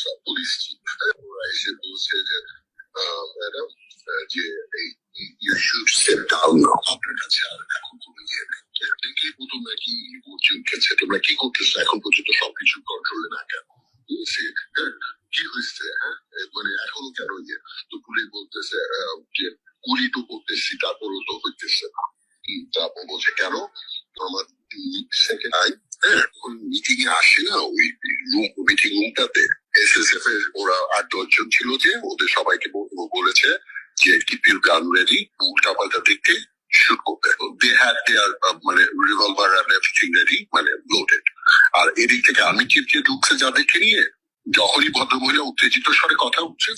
Air force police ওরা এখন পর্যন্ত সবকিছু কন্ট্রোলে না কেন বলছে, কি হয়েছে হ্যাঁ মানে এখনও কেন ইয়ে তো পুলিশ বলতেছে যে গুলি তো করতেছি তারপরও তো হইতেছে না তারপর বলছে কেন আমার সেকেন্ড আই হ্যাঁ মিটিং এ আসে না ওই রুম মিটিং রুমটাতে এসএসএফ এর ওরা আট দশজন ছিল যে ওদের সবাইকে বল- বলেছে যে কিপ ইউর গান রেডি উল্টা পাল্টা দিকে শুট করতে দে হ্যাড দেয়ার মানে রিভলভার আর এভরিথিং রেডি মানে লোডেড আর এদিক থেকে আমি চিপ যে ঢুকছে যাদেরকে নিয়ে যখনই ভদ্রমহিলা উত্তেজিত স্বরে কথা উঠছে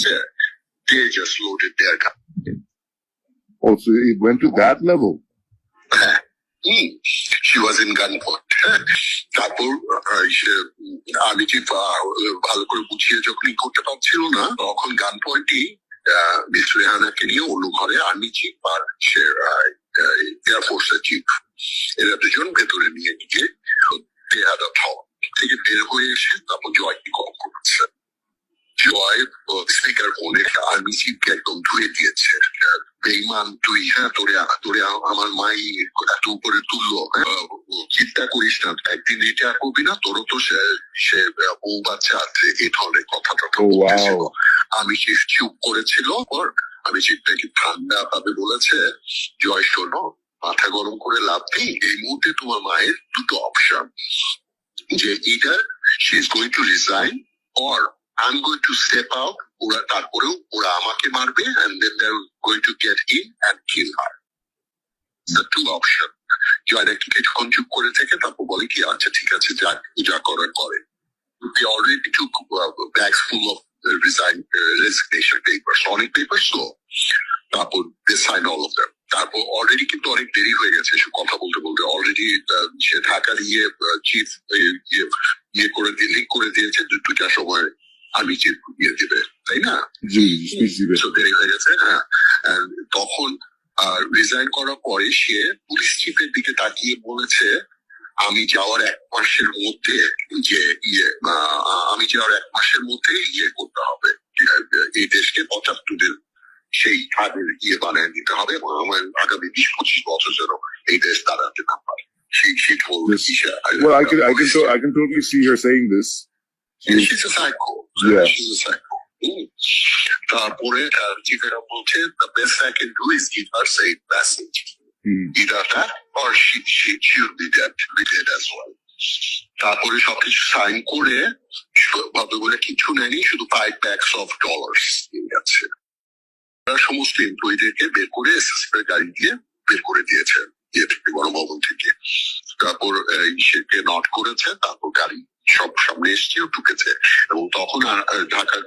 দে জাস্ট লোডেড দেয়ার গান Oh, so it went to that level. হ্যাঁ। ওয়াজ ইন গান পয়েন্ট তারপর আমি যে ভালো করে বুঝিয়ে যখন করতে পারছিল না, তখন গান পয়েন্টই মিস রেহানাকে নিয়ে অন্য ঘরে আর্মি চিফ আর সে এয়ারফোর্স এর চিফ এরা দুজন ভেতরে নিয়ে গিয়ে তেহাদা থাও থেকে বের হয়ে এসে তারপর জয়কে কল করেছে। জয় স্পিকার ফোনে আর্মি চিফকে একদম ধুয়ে দিয়েছে। বেইমান তুই হ্যাঁ তোরে তোরে আমার মাই এত উপরে তুললো আহ, চিন্তা করিস না একদিন রিটায়ার করবি না তোরও তো সে বউ বাচ্চা আছে এই ধরনের কথা টথা বলতেছিল। wow. আমি সে চুপ করেছিল পর আমি চিপটাকে ঠান্ডা ভাবে বলেছে জয় শোনো মাথা গরম করে লাভ নেই এই মুহূর্তে তোমার মায়ের দুটো অপশন যে either she is going to resign or I am going to step out ওরা তারপরেও ওরা আমাকে মারবে they going to get in and kill her the two option Joy একটু কিছুক্ষণ চুপ করে থেকে তারপর বলে কি আচ্ছা ঠিক আছে যা যা করার করে। They already took uh, bags full of uh, resign uh, resignation papers, অনেক papers তো। তারপর they signed all of them. তারপর অলরেডি কিন্তু অনেক দেরি হয়ে গেছে সে কথা বলতে বলতে। অলরেডি সে ঢাকার ইয়ে চিফ ইয়ে করে দিয়ে লিঙ্ক করে দিয়েছে যে দুটার সময়। আমি চিফ ইয়ে দিবে। তাই না জি, দেরি হয়ে গেছে হ্যাঁ তখন রিজাইন করার পরে সে পুলিশ চিফের দিকে তাকিয়ে বলেছে আমি যাওয়ার এক মাসের মধ্যে যে ইয়ে আমি যাওয়ার এক মাসের মধ্যে ইয়ে করতে হবে এই দেশকে পঁচাত্তরের সেই আগের ইয়ে বানিয়ে দিতে হবে এবং আমার আগামী বিশ পঁচিশ বছর যেন এই দেশ দাঁড়াতে না পারে সেই সেই This- Well, I can, I can, I can totally see her saying this. She's a psycho. Yeah. She's a psycho. তারপরে তার চিফেরা বলছে her say message. Hmm. Either that or she she should be dead, be dead as well. তারপরে সবকিছু sign করে বলে কিছু নেয়নি শুধু ফাইভ ব্যাগস অফ ডলার্স নিয়ে গেছে তারা সমস্ত এমপ্লয়ীদেরকে বের করে এসএসপি গাড়ি দিয়ে বের করে দিয়েছে ইয়ে থেকে গণভবন থেকে তারপর সেকে নট করেছে তারপর গাড়ি সব সামনে এসছে ঢুকেছে এবং তখন ঢাকার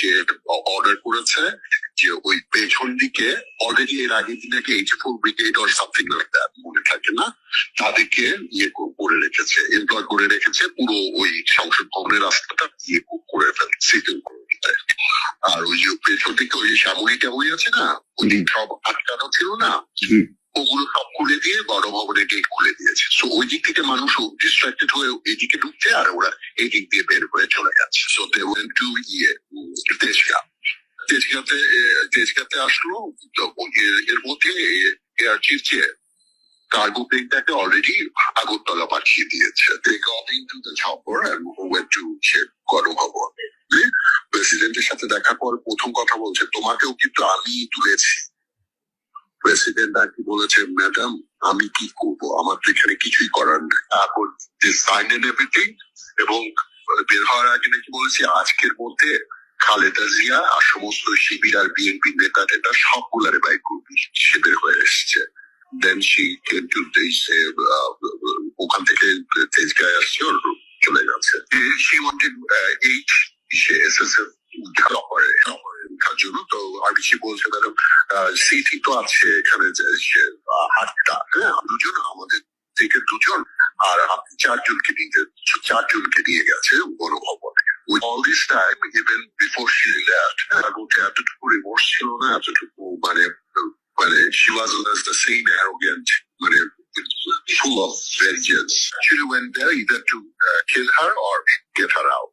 সে অর্ডার করেছে যে ওই পেছন দিকে অলরেডি এর আগে দিন নাকি eighty four brigade or something like that মনে থাকে না তাদেরকে ইয়ে করে রেখেছে এমপ্লয় করে রেখেছে পুরো ওই সংসদ ভবনের রাস্তাটা ইয়ে করে ফেলছে সিজন করে আর ওই যে পেছন দিকে ওই সাময়িক টাময়ি আছে না ওই সব আটকানো ছিল না ওগুলো খুলে দিয়ে গণভবনের গেট খুলে দিয়েছে। সো ওই দিক থেকে মানুষ ডিস্ট্রাক্টেড হয়ে এইদিকে ঢুকছে আর ওরা এই দিক দিয়ে বের হয়ে চলে যাচ্ছে। সো দে ওয়েন্ট টু ইয়ে তেজগাঁ তেজগাঁতে আসলো এর- মধ্যে এয়ার চিফ যে অলরেডি আগরতলা পাঠিয়ে দিয়েছে। প্রেসিডেন্টের সাথে দেখার পর প্রথম কথা বলছে, তোমাকেও কিন্তু আমি তুলেছি। প্রেসিডেন্ট কি বলেছে ম্যাডাম আমি কি করব? আমার তো এখানে কিছুই করার নেই। এভরিথিং এবং বের হওয়ার আগে নাকি বলেছে, আজকের মধ্যে খালেদা জিয়া আর সমস্ত শিবির আর বিএনপি নেতা টেতা সবগুলারে বাই করবি। সে বের হয়ে এসছে। দেন সি কিন্তু ওখান থেকে তেজগায় আসছে ওর চলে গেছে। সি ওয়ান্টেড এইট সে এসএসএফ উদ্ধার করে। উদ্ধার জন্য তো আরবিসি বলছে ম্যাডাম সিটি তো আছে এখানে হাটটা হ্যাঁ দুজন আমাদের থেকে দুজন আর আপনি চারজনকে নিয়ে চারজনকে নিয়ে গেছে গণভবনে With all this time, even before she left, I don't have to তার মধ্যে এতটুকু রিমোর্স ছিল না এতটুকু মানে মানে she wasn't as the same arrogant মানে full of vengeance. She went there either to uh, kill her or get her out.